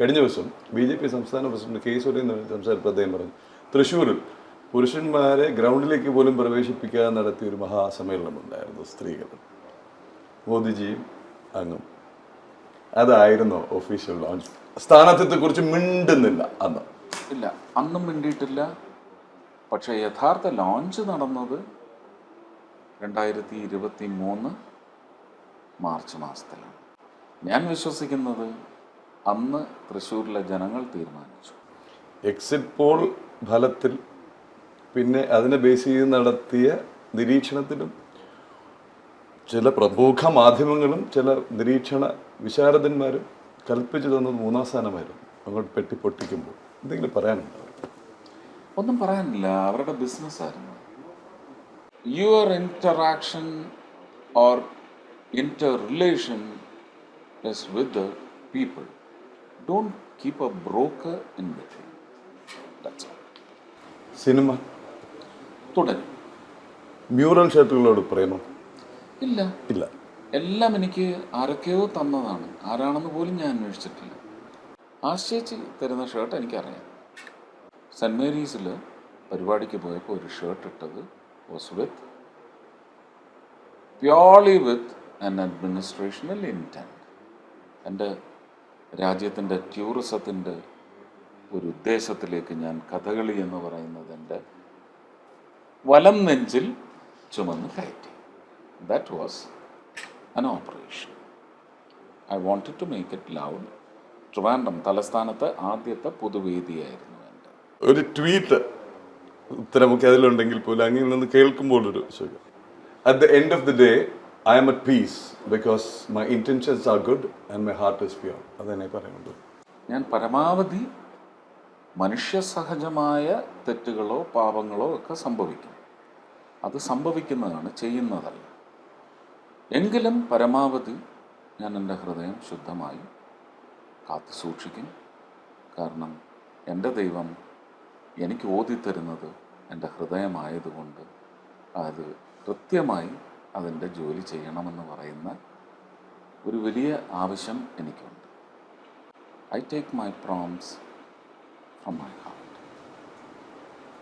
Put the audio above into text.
കഴിഞ്ഞ ദിവസം B J P സംസ്ഥാന പ്രസിഡന്റ് കെ സുരേന്ദ്രൻ സംസാരിച്ചപ്പോൾ അദ്ദേഹം പറഞ്ഞു തൃശ്ശൂരിൽ പുരുഷന്മാരെ ഗ്രൗണ്ടിലേക്ക് പോലും പ്രവേശിപ്പിക്കാതെ നടത്തിയ ഒരു മഹാസമ്മേളനമുണ്ടായിരുന്നു സ്ത്രീകൾ. മോദിജിയും അങ്ങും. അതായിരുന്നു ഒഫീഷ്യൽ ലോഞ്ച് സ്ഥാനാർത്ഥിത്വത്തെക്കുറിച്ച് മിണ്ടുന്നില്ല അന്ന്. ഇല്ല അന്നും മിണ്ടിയിട്ടില്ല. പക്ഷേ യഥാർത്ഥ ലോഞ്ച് നടന്നത് രണ്ടായിരത്തി ഇരുപത്തി മൂന്ന് മാർച്ച് മാസത്തിലാണ്. ഞാൻ വിശ്വസിക്കുന്നത് അന്ന് തൃശ്ശൂരിലെ ജനങ്ങൾ തീരുമാനിച്ചു. എക്സിറ്റ് പോൾ ഫലത്തിൽ പിന്നെ അതിനെ ബേസ് ചെയ്ത് നടത്തിയ നിരീക്ഷണത്തിലും ചില പ്രമുഖ മാധ്യമങ്ങളും ചില നിരീക്ഷണ വിശാരദന്മാരും കൽപ്പിച്ചു തന്നത് മൂന്നാം സ്ഥാനമായിരുന്നു. അങ്ങോട്ട് പെട്ടി പൊട്ടിക്കുമ്പോൾ. എന്തെങ്കിലും പറയാനുണ്ടോ? ഒന്നും പറയാനില്ല. അവരുടെ ബിസിനസ് ആയിരുന്നു. Your interaction or inter relation with the people don't keep a broker in between cinema. തുടരും. മ്യൂറൽ ഷർട്ടുകളോട് പ്രേമം ഇല്ല. ഇല്ല. എല്ലാം എനിക്ക് ആരൊക്കെയോ തന്നതാണ്. ആരാണെന്ന് പോലും ഞാൻ അന്വേഷിച്ചിട്ടില്ല. ആശ്രയിച്ച് തരുന്ന ഷർട്ട് എനിക്കറിയാം. സെന്റ് മേരീസിൽ പരിപാടിക്ക് പോയപ്പോൾ ഒരു ഷർട്ട് ഇട്ടത് was with purely with an administrational intent എന്റെ രാജ്യത്തിന്റെ ടൂറിസത്തിന്റെ ഒരു ഉദ്ദേശത്തിലേക്ക് ഞാൻ കഥകളി എന്ന് പറയുന്നത് എന്റെ വലം നെഞ്ചിൽ ചുമന്ന് കയറ്റി. That was an operation I wanted to make it loud Trivandrum തലസ്ഥാനത്ത് ആദ്യത്തെ പൊതുവേദിയായിരുന്നു എന്റെ. ഒരു ട്വീറ്റ് ഉത്തരമൊക്കെ അതിലുണ്ടെങ്കിൽ പോലും അങ്ങിൽ നിന്ന് കേൾക്കുമ്പോൾ ഒരു at the end of the day I'm at peace because my intentions are good and my heart is pure അതെന്നെ പറയുന്നുള്ളൂ ഞാൻ പരമാവധി മനുഷ്യസഹജമായ തെറ്റുകളോ പാപങ്ങളോ ഒക്കെ സംഭവിക്കും. അത് സംഭവിക്കുന്നതാണ് ചെയ്യുന്നതല്ല. എങ്കിലും പരമാവധി ഞാൻ എന്റെ ഹൃദയം ശുദ്ധമായി കാത്തു സൂക്ഷിക്കും. കാരണം എന്റെ ദൈവം എനിക്ക് ഓതിത്തരുന്നത് എന്റെ ഹൃദയമായതുകൊണ്ട് അത് കൃത്യമായി അതിന്റെ ജോലി ചെയ്യണമെന്ന് പറയുന്ന ഒരു വലിയ ആവശ്യം എനിക്കുണ്ട് I take my promise from my heart.